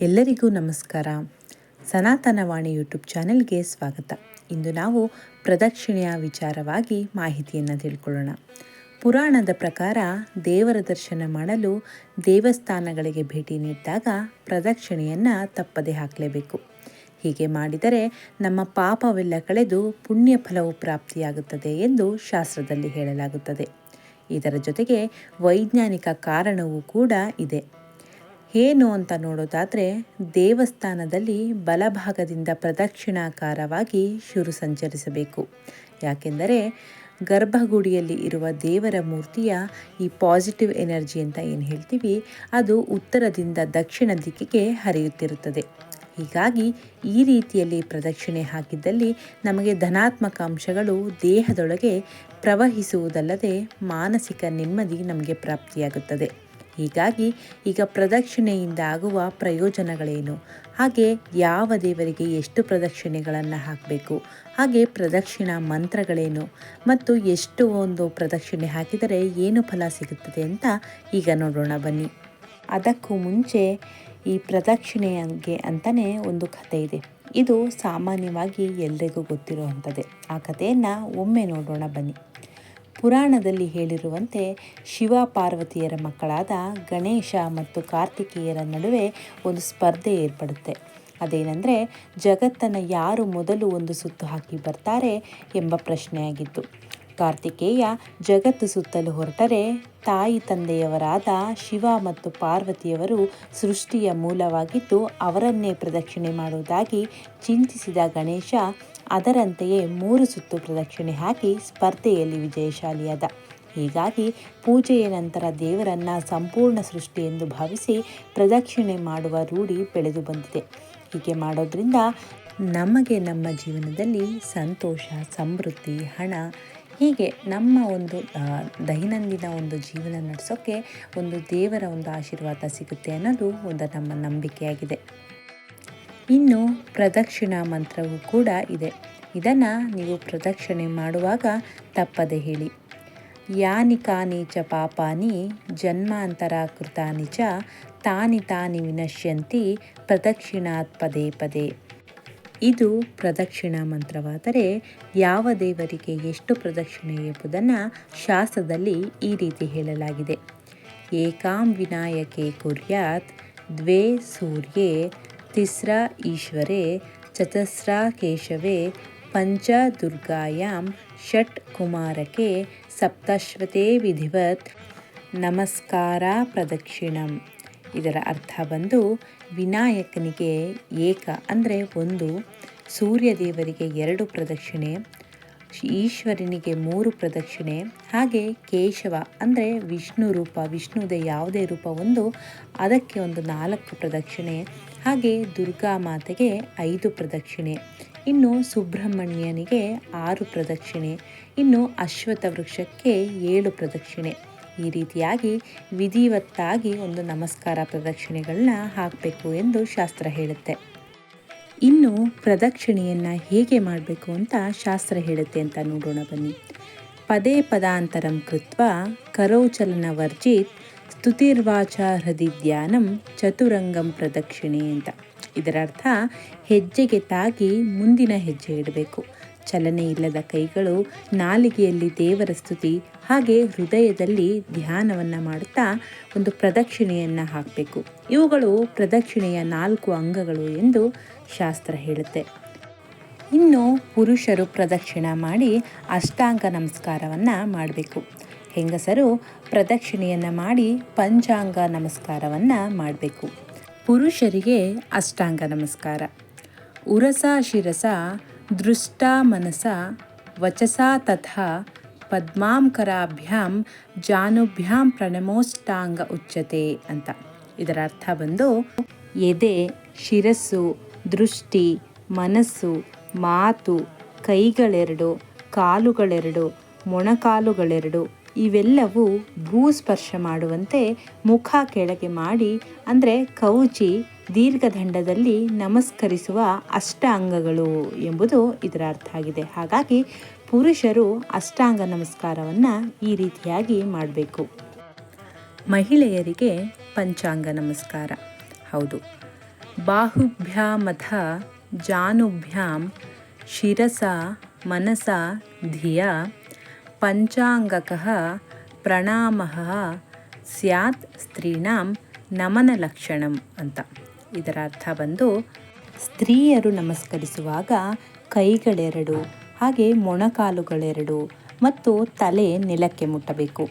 ಎಲ್ಲರಿಗೂ ನಮಸ್ಕಾರ. ಸನಾತನವಾಣಿ ಯೂಟ್ಯೂಬ್ ಚಾನೆಲ್ಗೆ ಸ್ವಾಗತ. ಇಂದು ನಾವು ಪ್ರದಕ್ಷಿಣೆಯ ವಿಚಾರವಾಗಿ ಮಾಹಿತಿಯನ್ನು ತಿಳ್ಕೊಳ್ಳೋಣ. ಪುರಾಣದ ಪ್ರಕಾರ ದೇವರ ದರ್ಶನ ಮಾಡಲು ದೇವಸ್ಥಾನಗಳಿಗೆ ಭೇಟಿ ನೀಡಿದಾಗ ಪ್ರದಕ್ಷಿಣೆಯನ್ನು ತಪ್ಪದೆ ಹಾಕಲೇಬೇಕು. ಹೀಗೆ ಮಾಡಿದರೆ ನಮ್ಮ ಪಾಪವೆಲ್ಲ ಕಳೆದು ಪುಣ್ಯ ಫಲವು ಪ್ರಾಪ್ತಿಯಾಗುತ್ತದೆ ಎಂದು ಶಾಸ್ತ್ರದಲ್ಲಿ ಹೇಳಲಾಗುತ್ತದೆ. ಇದರ ಜೊತೆಗೆ ವೈಜ್ಞಾನಿಕ ಕಾರಣವೂ ಕೂಡ ಇದೆ. ಏನು ಅಂತ ನೋಡೋದಾದರೆ ದೇವಸ್ಥಾನದಲ್ಲಿ ಬಲಭಾಗದಿಂದ ಪ್ರದಕ್ಷಿಣಾಕಾರವಾಗಿ ಶುರು ಸಂಚರಿಸಬೇಕು. ಯಾಕೆಂದರೆ ಗರ್ಭಗುಡಿಯಲ್ಲಿ ಇರುವ ದೇವರ ಮೂರ್ತಿಯ ಈ ಪಾಸಿಟಿವ್ ಎನರ್ಜಿ ಅಂತ ಏನು ಹೇಳ್ತೀವಿ? ಅದು ಉತ್ತರದಿಂದ ದಕ್ಷಿಣ ದಿಕ್ಕಿಗೆ ಹರಿಯುತ್ತಿರುತ್ತದೆ. ಹೀಗಾಗಿ ಈ ರೀತಿಯಲ್ಲಿ ಪ್ರದಕ್ಷಿಣೆ ಹಾಕಿದ್ದಲ್ಲಿ ನಮಗೆ ಧನಾತ್ಮಕ ಅಂಶಗಳು ದೇಹದೊಳಗೆ ಪ್ರವಹಿಸುವುದಲ್ಲದೆ ಮಾನಸಿಕ ನೆಮ್ಮದಿ ನಮಗೆ ಪ್ರಾಪ್ತಿಯಾಗುತ್ತದೆ. ಹೀಗಾಗಿ ಈಗ ಪ್ರದಕ್ಷಿಣೆಯಿಂದ ಆಗುವ ಪ್ರಯೋಜನಗಳೇನು? ಹಾಗೆ ಯಾವ ದೇವರಿಗೆ ಎಷ್ಟು ಪ್ರದಕ್ಷಿಣೆಗಳನ್ನು ಹಾಕಬೇಕು? ಹಾಗೆ ಪ್ರದಕ್ಷಿಣಾ ಮಂತ್ರಗಳೇನು? ಮತ್ತು ಎಷ್ಟು ಒಂದು ಪ್ರದಕ್ಷಿಣೆ ಹಾಕಿದರೆ ಏನು ಫಲ ಸಿಗುತ್ತದೆ ಅಂತ ಈಗ ನೋಡೋಣ ಬನ್ನಿ. ಅದಕ್ಕೂ ಮುಂಚೆ ಈ ಪ್ರದಕ್ಷಿಣೆಗೆ ಅಂತಲೇ ಒಂದು ಕಥೆ ಇದೆ. ಇದು ಸಾಮಾನ್ಯವಾಗಿ ಎಲ್ರಿಗೂ ಗೊತ್ತಿರುವಂಥದ್ದೇ. ಆ ಕಥೆಯನ್ನು ಒಮ್ಮೆ ನೋಡೋಣ ಬನ್ನಿ. ಪುರಾಣದಲ್ಲಿ ಹೇಳಿರುವಂತೆ ಶಿವ ಪಾರ್ವತಿಯರ ಮಕ್ಕಳಾದ ಗಣೇಶ ಮತ್ತು ಕಾರ್ತಿಕೇಯರ ನಡುವೆ ಒಂದು ಸ್ಪರ್ಧೆ ಏರ್ಪಡುತ್ತೆ. ಅದೇನೆಂದರೆ ಜಗತ್ತನ್ನು ಯಾರು ಮೊದಲು ಒಂದು ಸುತ್ತು ಹಾಕಿ ಬರ್ತಾರೆ ಎಂಬ ಪ್ರಶ್ನೆಯಾಗಿತ್ತು. ಕಾರ್ತಿಕೇಯ ಜಗತ್ತು ಸುತ್ತಲು ಹೊರಟರೆ ತಾಯಿ ತಂದೆಯವರಾದ ಶಿವ ಮತ್ತು ಪಾರ್ವತಿಯವರು ಸೃಷ್ಟಿಯ ಮೂಲವಾಗಿದ್ದು ಅವರನ್ನೇ ಪ್ರದಕ್ಷಿಣೆ ಮಾಡುವುದಾಗಿ ಚಿಂತಿಸಿದ ಗಣೇಶ ಅದರಂತೆಯೇ ಮೂರು ಸುತ್ತು ಪ್ರದಕ್ಷಿಣೆ ಹಾಕಿ ಸ್ಪರ್ಧೆಯಲ್ಲಿ ವಿಜಯಶಾಲಿಯಾದ. ಹೀಗಾಗಿ ಪೂಜೆಯ ನಂತರ ದೇವರನ್ನ ಸಂಪೂರ್ಣ ಸೃಷ್ಟಿ ಎಂದು ಭಾವಿಸಿ ಪ್ರದಕ್ಷಿಣೆ ಮಾಡುವ ರೂಢಿ ಬೆಳೆದು ಬಂದಿದೆ. ಹೀಗೆ ಮಾಡೋದ್ರಿಂದ ನಮಗೆ ನಮ್ಮ ಜೀವನದಲ್ಲಿ ಸಂತೋಷ, ಸಮೃದ್ಧಿ, ಹಣ, ಹೀಗೆ ನಮ್ಮ ಒಂದು ದೈನಂದಿನ ಒಂದು ಜೀವನ ನಡೆಸೋಕ್ಕೆ ಒಂದು ದೇವರ ಒಂದು ಆಶೀರ್ವಾದ ಸಿಗುತ್ತೆ ಅನ್ನೋದು ಒಂದು ನಮ್ಮ ನಂಬಿಕೆಯಾಗಿದೆ. ಇನ್ನು ಪ್ರದಕ್ಷಿಣಾ ಮಂತ್ರವೂ ಕೂಡ ಇದೆ. ಇದನ್ನು ನೀವು ಪ್ರದಕ್ಷಿಣೆ ಮಾಡುವಾಗ ತಪ್ಪದೆ ಹೇಳಿ. ಯಾನಿ ಕಾನಿ ಚ ಪಾಪಾನಿ ಜನ್ಮಾಂತರ ಕೃತಾನಿ ಚ ತಾನಿ ತಾನಿ ವಿನಶ್ಯಂತಿ ಪ್ರದಕ್ಷಿಣಾತ್ ಪದೇ ಪದೇ. ಇದು ಪ್ರದಕ್ಷಿಣಾ ಮಂತ್ರವಾದರೆ ಯಾವ ದೇವರಿಗೆ ಎಷ್ಟು ಪ್ರದಕ್ಷಿಣೆ ಎಂಬುದನ್ನು ಶಾಸ್ತ್ರದಲ್ಲಿ ಈ ರೀತಿ ಹೇಳಲಾಗಿದೆ. ಏಕಾಂ ವಿನಾಯಕೆ ಕುರ್ಯಾತ್ ದ್ವೇ ಸೂರ್ಯೇ ತಿಸ್ರ ಈಶ್ವರೇ ಚತಸ್ರ ಕೇಶವೇ ಪಂಚ ದುರ್ಗಾಯಾಂ ಷಟ್ ಕುಮಾರಕೆ ಸಪ್ತಶ್ವತೆ ವಿಧಿವತ್ ನಮಸ್ಕಾರ ಪ್ರದಕ್ಷಿಣಂ ಇದರ ಅರ್ಥ ಬಂದು ವಿನಾಯಕನಿಗೆ ಏಕ ಅಂದರೆ ಒಂದು ಸೂರ್ಯ ದೇವರಿಗೆ ಎರಡು ಪ್ರದಕ್ಷಿಣೆ, ಈಶ್ವರನಿಗೆ ಮೂರು ಪ್ರದಕ್ಷಿಣೆ, ಹಾಗೆ ಕೇಶವ ಅಂದರೆ ವಿಷ್ಣು ರೂಪ, ವಿಷ್ಣುದ ಯಾವುದೇ ರೂಪ ಒಂದು, ಅದಕ್ಕೆ ಒಂದು ನಾಲ್ಕು ಪ್ರದಕ್ಷಿಣೆ. ಹಾಗೆ ದುರ್ಗಾ ಮಾತೆಗೆ ಐದು ಪ್ರದಕ್ಷಿಣೆ. ಇನ್ನು ಸುಬ್ರಹ್ಮಣ್ಯನಿಗೆ ಆರು ಪ್ರದಕ್ಷಿಣೆ. ಇನ್ನು ಅಶ್ವಥ ವೃಕ್ಷಕ್ಕೆ ಏಳು ಪ್ರದಕ್ಷಿಣೆ. ಈ ರೀತಿಯಾಗಿ ವಿಧಿವತ್ತಾಗಿ ಒಂದು ನಮಸ್ಕಾರ ಪ್ರದಕ್ಷಿಣೆಗಳನ್ನ ಹಾಕಬೇಕು ಎಂದು ಶಾಸ್ತ್ರ ಹೇಳುತ್ತೆ. ಇನ್ನು ಪ್ರದಕ್ಷಿಣೆಯನ್ನು ಹೇಗೆ ಮಾಡಬೇಕು ಅಂತ ಶಾಸ್ತ್ರ ಹೇಳುತ್ತೆ ಅಂತ ನೋಡೋಣ ಬನ್ನಿ. ಪದೇ ಪದಾಂತರಂ ಕೃತ್ವ ಕರೌಚಲನ ವರ್ಜಿತ್ ಸ್ತುತಿರ್ವಾಚ ಹೃದಿ ಧ್ಯಾನಂ ಚತುರಂಗಂ ಪ್ರದಕ್ಷಿಣೆ ಅಂತ. ಇದರರ್ಥ, ಹೆಜ್ಜೆಗೆ ತಾಗಿ ಮುಂದಿನ ಹೆಜ್ಜೆ ಇಡಬೇಕು. ಚಲನೆ ಇಲ್ಲದ ಕೈಗಳು ನಾಲಿಗೆಯಲ್ಲಿ ದೇವರ ಸ್ತುತಿ, ಹಾಗೆ ಹೃದಯದಲ್ಲಿ ಧ್ಯಾನವನ್ನು ಮಾಡುತ್ತಾ ಒಂದು ಪ್ರದಕ್ಷಿಣೆಯನ್ನು ಹಾಕಬೇಕು. ಇವುಗಳು ಪ್ರದಕ್ಷಿಣೆಯ ನಾಲ್ಕು ಅಂಗಗಳು ಎಂದು ಶಾಸ್ತ್ರ ಹೇಳುತ್ತೆ. ಇನ್ನು ಪುರುಷರು ಪ್ರದಕ್ಷಿಣ ಮಾಡಿ ಅಷ್ಟಾಂಗ ನಮಸ್ಕಾರವನ್ನು ಮಾಡಬೇಕು. ಹೆಂಗಸರು ಪ್ರದಕ್ಷಿಣೆಯನ್ನು ಮಾಡಿ ಪಂಚಾಂಗ ನಮಸ್ಕಾರವನ್ನು ಮಾಡಬೇಕು. ಪುರುಷರಿಗೆ ಅಷ್ಟಾಂಗ ನಮಸ್ಕಾರ. ಉರಸ ಶಿರಸ ದೃಷ್ಟ ಮನಸ ವಚಸ ತಥಾ ಪದ್ಮಾಂಕರಾಭ್ಯಾಂ ಜಾನುಭ್ಯಾಂ ಪ್ರಣಮೋಷ್ಟಾಂಗ ಉಚ್ಚತೆ ಅಂತ. ಇದರ ಅರ್ಥ ಬಂದು ಎದೆ, ಶಿರಸ್ಸು, ದೃಷ್ಟಿ, ಮನಸ್ಸು, ಮಾತು, ಕೈಗಳೆರಡು, ಕಾಲುಗಳೆರಡು, ಮೊಣಕಾಲುಗಳೆರಡು ಇವೆಲ್ಲವೂ ಭೂಸ್ಪರ್ಶ ಮಾಡುವಂತೆ ಮುಖ ಕೆಳಗೆ ಮಾಡಿ, ಅಂದರೆ ಕೌಚಿ ದೀರ್ಘದಂಡದಲ್ಲಿ ನಮಸ್ಕರಿಸುವ ಅಷ್ಟಾಂಗಗಳು ಎಂಬುದು ಇದರ ಅರ್ಥ ಆಗಿದೆ. ಹಾಗಾಗಿ ಪುರುಷರು ಅಷ್ಟಾಂಗ ನಮಸ್ಕಾರವನ್ನು ಈ ರೀತಿಯಾಗಿ ಮಾಡಬೇಕು. ಮಹಿಳೆಯರಿಗೆ ಪಂಚಾಂಗ ನಮಸ್ಕಾರ. ಹೌದು. ಬಾಹುಭ್ಯಾಮಥ ಜಾನುಭ್ಯಾಂ ಶಿರಸ ಮನಸ ಧಿಯ ಪಂಚಾಂಗಕಃ ಪ್ರಣಾಮಃ ಸ್ಯಾತ್ ಸ್ತ್ರೀಣಾಂ ನಮನ ಲಕ್ಷಣಂ ಅಂತ. ಇದರ ಅರ್ಥ ಬಂದು ಸ್ತ್ರೀಯರು ನಮಸ್ಕರಿಸುವಾಗ ಕೈಗಳೆರಡು, ಹಾಗೆ ಮೊಣಕಾಲುಗಳೆರಡು ಮತ್ತು ತಲೆ ನೆಲಕ್ಕೆ ಮುಟ್ಟಬೇಕು.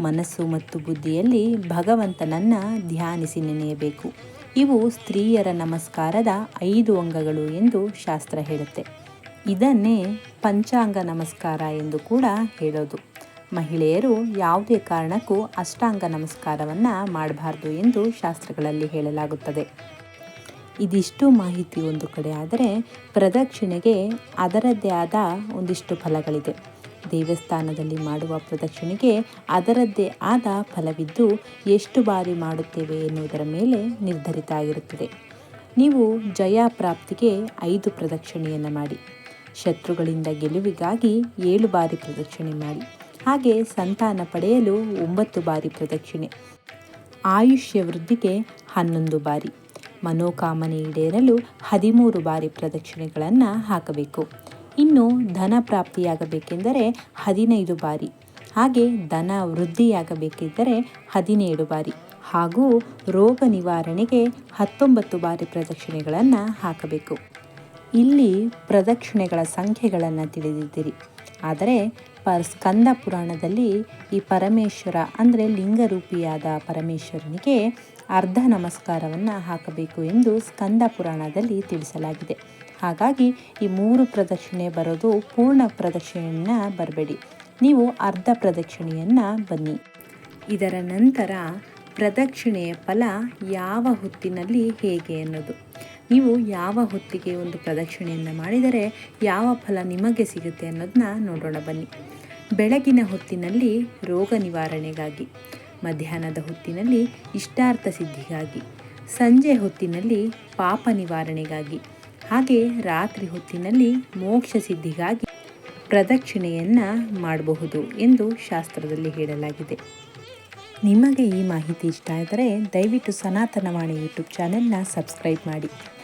ಮನಸ್ಸು ಮತ್ತು ಬುದ್ಧಿಯಲ್ಲಿ ಭಗವಂತನನ್ನು ಧ್ಯಾನಿಸಿ ನೆನೆಯಬೇಕು. ಇವು ಸ್ತ್ರೀಯರ ನಮಸ್ಕಾರದ ಐದು ಅಂಗಗಳು ಎಂದು ಶಾಸ್ತ್ರ ಹೇಳುತ್ತೆ. ಇದನ್ನೇ ಪಂಚಾಂಗ ನಮಸ್ಕಾರ ಎಂದು ಕೂಡ ಹೇಳೋದು. ಮಹಿಳೆಯರು ಯಾವುದೇ ಕಾರಣಕ್ಕೂ ಅಷ್ಟಾಂಗ ನಮಸ್ಕಾರವನ್ನು ಮಾಡಬಾರ್ದು ಎಂದು ಶಾಸ್ತ್ರಗಳಲ್ಲಿ ಹೇಳಲಾಗುತ್ತದೆ. ಇದಿಷ್ಟು ಮಾಹಿತಿ ಒಂದು ಕಡೆ ಆದರೆ ಪ್ರದಕ್ಷಿಣೆಗೆ ಅದರದ್ದೇ ಆದ ಒಂದಿಷ್ಟು ಫಲಗಳಿದೆ. ದೇವಸ್ಥಾನದಲ್ಲಿ ಮಾಡುವ ಪ್ರದಕ್ಷಿಣೆಗೆ ಅದರದ್ದೇ ಆದ ಫಲವಿದ್ದು ಎಷ್ಟು ಬಾರಿ ಮಾಡುತ್ತೇವೆ ಎನ್ನುವುದರ ಮೇಲೆ ನಿರ್ಧರಿತ ಆಗಿರುತ್ತದೆ ನೀವು ಜಯ ಪ್ರಾಪ್ತಿಗೆ ಐದು ಪ್ರದಕ್ಷಿಣೆಯನ್ನು ಮಾಡಿ. ಶತ್ರುಗಳಿಂದ ಗೆಲುವಿಗಾಗಿ ಏಳು ಬಾರಿ ಪ್ರದಕ್ಷಿಣೆ ಮಾಡಿ, ಹಾಗೆ ಸಂತಾನ ಪಡೆಯಲು ಒಂಬತ್ತು ಬಾರಿ ಪ್ರದಕ್ಷಿಣೆ. ಆಯುಷ್ಯ ವೃದ್ಧಿಗೆ ಹನ್ನೊಂದು ಬಾರಿ, ಮನೋಕಾಮನೆ ಈಡೇರಲು ಹದಿಮೂರು ಬಾರಿ ಪ್ರದಕ್ಷಿಣೆಗಳನ್ನು ಹಾಕಬೇಕು. ಇನ್ನು ಧನ ಪ್ರಾಪ್ತಿಯಾಗಬೇಕೆಂದರೆ ಹದಿನೈದು ಬಾರಿ, ಹಾಗೆ ಧನ ವೃದ್ಧಿಯಾಗಬೇಕಿದ್ದರೆ ಹದಿನೇಳು ಬಾರಿ, ಹಾಗೂ ರೋಗ ನಿವಾರಣೆಗೆ ಹತ್ತೊಂಬತ್ತು ಬಾರಿ ಪ್ರದಕ್ಷಿಣೆಗಳನ್ನು ಹಾಕಬೇಕು. ಇಲ್ಲಿ ಪ್ರದಕ್ಷಿಣೆಗಳ ಸಂಖ್ಯೆಗಳನ್ನು ತಿಳಿದಿದ್ದೀರಿ. ಆದರೆ ಪ ಸ್ಕಂದ ಪುರಾಣದಲ್ಲಿ ಈ ಪರಮೇಶ್ವರ ಅಂದರೆ ಲಿಂಗರೂಪಿಯಾದ ಪರಮೇಶ್ವರನಿಗೆ ಅರ್ಧ ನಮಸ್ಕಾರವನ್ನು ಹಾಕಬೇಕು ಎಂದು ಸ್ಕಂದ ಪುರಾಣದಲ್ಲಿ ತಿಳಿಸಲಾಗಿದೆ. ಹಾಗಾಗಿ ಈ ಮೂರು ಪ್ರದಕ್ಷಿಣೆ ಬರೋದು ಪೂರ್ಣ ಪ್ರದಕ್ಷಿಣೆಯನ್ನು ಬರಬೇಡಿ. ನೀವು ಅರ್ಧ ಪ್ರದಕ್ಷಿಣೆಯನ್ನು ಬನ್ನಿ. ಇದರ ನಂತರ ಪ್ರದಕ್ಷಿಣೆಯ ಫಲ ಯಾವ ಹೊತ್ತಿನಲ್ಲಿ ಹೇಗೆ ಅನ್ನೋದು. ನೀವು ಯಾವ ಹೊತ್ತಿಗೆ ಒಂದು ಪ್ರದಕ್ಷಿಣೆಯನ್ನು ಮಾಡಿದರೆ ಯಾವ ಫಲ ನಿಮಗೆ ಸಿಗುತ್ತೆ ಅನ್ನೋದನ್ನ ನೋಡೋಣ ಬನ್ನಿ. ಬೆಳಗಿನ ಹೊತ್ತಿನಲ್ಲಿ ರೋಗ ನಿವಾರಣೆಗಾಗಿ, ಮಧ್ಯಾಹ್ನದ ಹೊತ್ತಿನಲ್ಲಿ ಇಷ್ಟಾರ್ಥ ಸಿದ್ಧಿಗಾಗಿ, ಸಂಜೆ ಹೊತ್ತಿನಲ್ಲಿ ಪಾಪ ನಿವಾರಣೆಗಾಗಿ, ಹಾಗೆ ರಾತ್ರಿ ಹೊತ್ತಿನಲ್ಲಿ ಮೋಕ್ಷ ಸಿದ್ಧಿಗಾಗಿ ಪ್ರದಕ್ಷಿಣೆಯನ್ನು ಮಾಡಬಹುದು ಎಂದು ಶಾಸ್ತ್ರದಲ್ಲಿ ಹೇಳಲಾಗಿದೆ. ನಿಮಗೆ ಈ ಮಾಹಿತಿ ಇಷ್ಟ ಆದರೆ ದಯವಿಟ್ಟು ಸನಾತನವಾಣಿ ಯೂಟ್ಯೂಬ್ ಚಾನೆಲ್ನ ಸಬ್ಸ್ಕ್ರೈಬ್ ಮಾಡಿ.